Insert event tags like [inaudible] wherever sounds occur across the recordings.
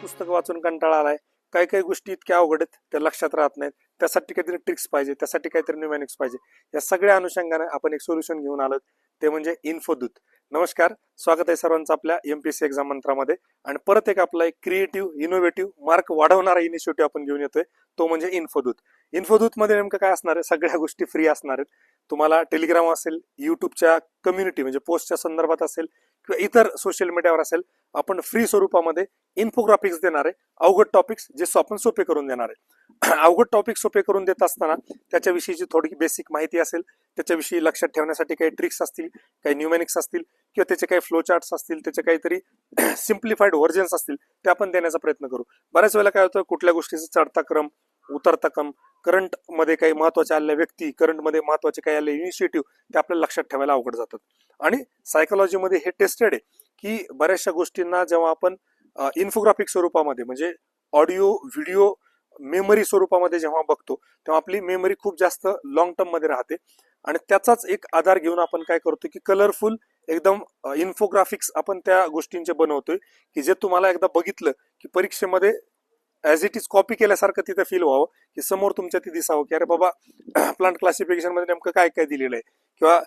पुस्तकं वाचून कंटाळा आलाय. काही काही गोष्टी इतक्या अवघड आहेत त्या लक्षात राहत नाहीत. त्यासाठी काहीतरी ट्रिक्स पाहिजे त्यासाठी काहीतरी न्यूमॅनिक्स पाहिजे. या सगळ्या अनुषंगाने आपण एक सोल्युशन घेऊन आलो ते म्हणजे इन्फोदूत नमस्कार स्वागत आहे सर्वांचं आपल्या एम पी सी एक्झाम मंत्रामध्ये. आणि परत एक आपला एक क्रिएटिव्ह इनोव्हेटिव्ह मार्क वाढवणारा इनिशिएटिव्ह आपण घेऊन येतोय तो म्हणजे इन्फोदूत इन्फोदूतमध्ये नेमकं काय असणार आहे? सगळ्या गोष्टी फ्री असणार आहेत. तुम्हाला टेलिग्राम असेल युट्यूबच्या कम्युनिटी म्हणजे पोस्टच्या संदर्भात असेल किंवा इतर सोशल मीडियावर असेल आपण फ्री स्वरूपामध्ये इन्फोग्राफिक्स देणार आहे. अवघड टॉपिक्स जे सो- आपण सोपे करून देणार आहे. [clears throat] अवघड टॉपिक सोपे करून देत असताना त्याच्याविषयीची थोडी बेसिक माहिती असेल त्याच्याविषयी लक्षात ठेवण्यासाठी काही ट्रिक्स असतील काही न्यूमॅनिक्स असतील किंवा त्याचे काही फ्लो चार्ट्स असतील त्याचे काहीतरी [clears throat] सिम्प्लिफाईड व्हर्जन्स असतील ते आपण देण्याचा प्रयत्न करू. बऱ्याच वेळेला काय होतं कुठल्या गोष्टीचा चढता क्रम उतरता क्रम करंटमध्ये काही महत्त्वाच्या आलेल्या व्यक्ती करंटमध्ये महत्त्वाचे काही आले इनिशिएटिव्ह ते आपल्याला लक्षात ठेवायला अवघड जातात. आणि सायकोलॉजीमध्ये हे टेस्टेड आहे. की बऱ्याचशा गोष्टींना जेव्हा आपण इन्फोग्राफिक स्वरूपामध्ये म्हणजे ऑडिओ व्हिडिओ मेमरी स्वरूपामध्ये जेव्हा बघतो तेव्हा आपली मेमरी खूप जास्त लॉंग टर्ममध्ये राहते. आणि त्याचाच एक आधार घेऊन आपण काय करतो की कलरफुल एकदम इन्फोग्राफिक्स आपण त्या गोष्टींचे बनवतोय की जे तुम्हाला एकदा बघितलं की परीक्षेमध्ये ऍज इट इज कॉपी केल्यासारखं तिथं फील व्हावं की समोर तुमच्या ते दिसावं की अरे बाबा [clears throat] प्लांट क्लासिफिकेशनमध्ये नेमकं काय काय दिलेलं आहे. किंवा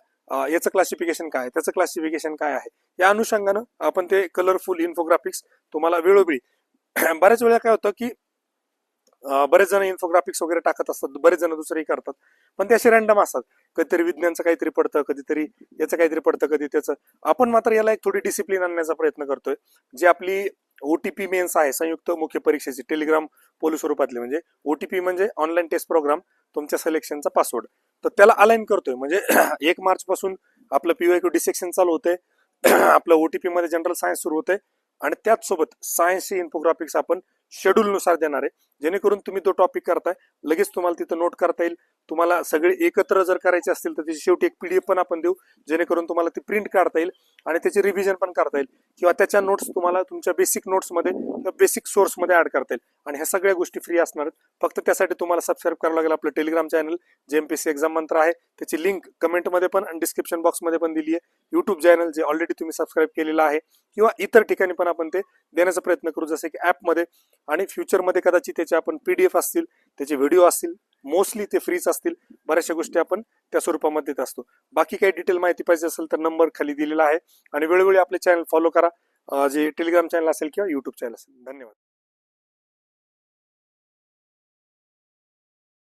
याचं क्लासिफिकेशन काय आहे? त्याचं क्लासिफिकेशन काय आहे? या अनुषंगानं आपण ते कलरफुल इन्फोग्राफिक्स तुम्हाला वेळोवेळी [clears throat] बऱ्याच वेळा काय होतं की बरेच जण इन्फोग्राफिक्स वगैरे टाकत असतात बरेच जण दुसरेही करतात. पण ते असे रॅन्डम असतात. कधीतरी विज्ञानचं काहीतरी पडतं कधीतरी याचं काहीतरी पडतं कधी त्याचं. आपण मात्र याला एक थोडी डिसिप्लिन आणण्याचा प्रयत्न करतोय. जी आपली ओटीपी मेन्स आहे संयुक्त मुख्य परीक्षेची टेलिग्राम पोलीस स्वरूपातली. म्हणजे ओटीपी म्हणजे ऑनलाईन टेस्ट प्रोग्राम तुमच्या सिलेक्शनचा पासवर्ड तर त्याला अलाइन करतोय. म्हणजे [clears throat] एक मार्च पासून आपलं पीवाय डिसेक्शन चालू होते [clears throat] आपलं ओटीपी मध्ये जनरल सायन्स सुरू होते आणि त्याचसोबत सायन्स सायन्सची इन्फोग्राफिक्स आपण शेड्यूलनुसार देणार आहे. जेणेकरून तुम्ही तो टॉपिक करताय. लगेच तुम्हाला तिथं नोट करता येईल. तुम्हाला सगळे एकत्र जर करायचे असतील तर त्याची शेवटी एक पीडीएफ पण आपण देऊ. जेणेकरून तुम्हाला ती प्रिंट काढता येईल आणि त्याची रिव्हिजन पण करता येईल. किंवा त्याच्या नोट्स तुम्हाला तुमच्या बेसिक नोट्समध्ये किंवा बेसिक सोर्समध्ये ऍड करता येईल. आणि ह्या सगळ्या गोष्टी फ्री असणार आहेत. फक्त त्यासाठी तुम्हाला सबस्क्राईब करावं लागेल आपलं टेलिग्राम चॅनल जे M P C exam Mantra आहे. त्याची लिंक कमेंटमध्ये पण आणि डिस्क्रिप्शन बॉक्समध्ये पण दिली आहे. युट्यूब चॅनल जे ऑलरेडी तुम्ही सबस्क्राईब केलेलं आहे. किंवा इतर ठिकाणी पण आपण ते देण्याचा प्रयत्न करू. जसे की ॲपमध्ये आणि फ्युचरमध्ये कदाचित त्याचे आपण पीडीएफ असतील त्याचे व्हिडिओ असतील मोस्टली ते फ्रीच असतील बऱ्याचशा गोष्टी आपण त्या स्वरूपामध्ये देत असतो. बाकी काही डिटेल माहिती पाहिजे असेल तर नंबर खाली दिलेला आहे. आणि वेळोवेळी आपले चॅनल फॉलो करा. जे टेलिग्राम चॅनल असेल किंवा युट्यूब चॅनल असेल. धन्यवाद.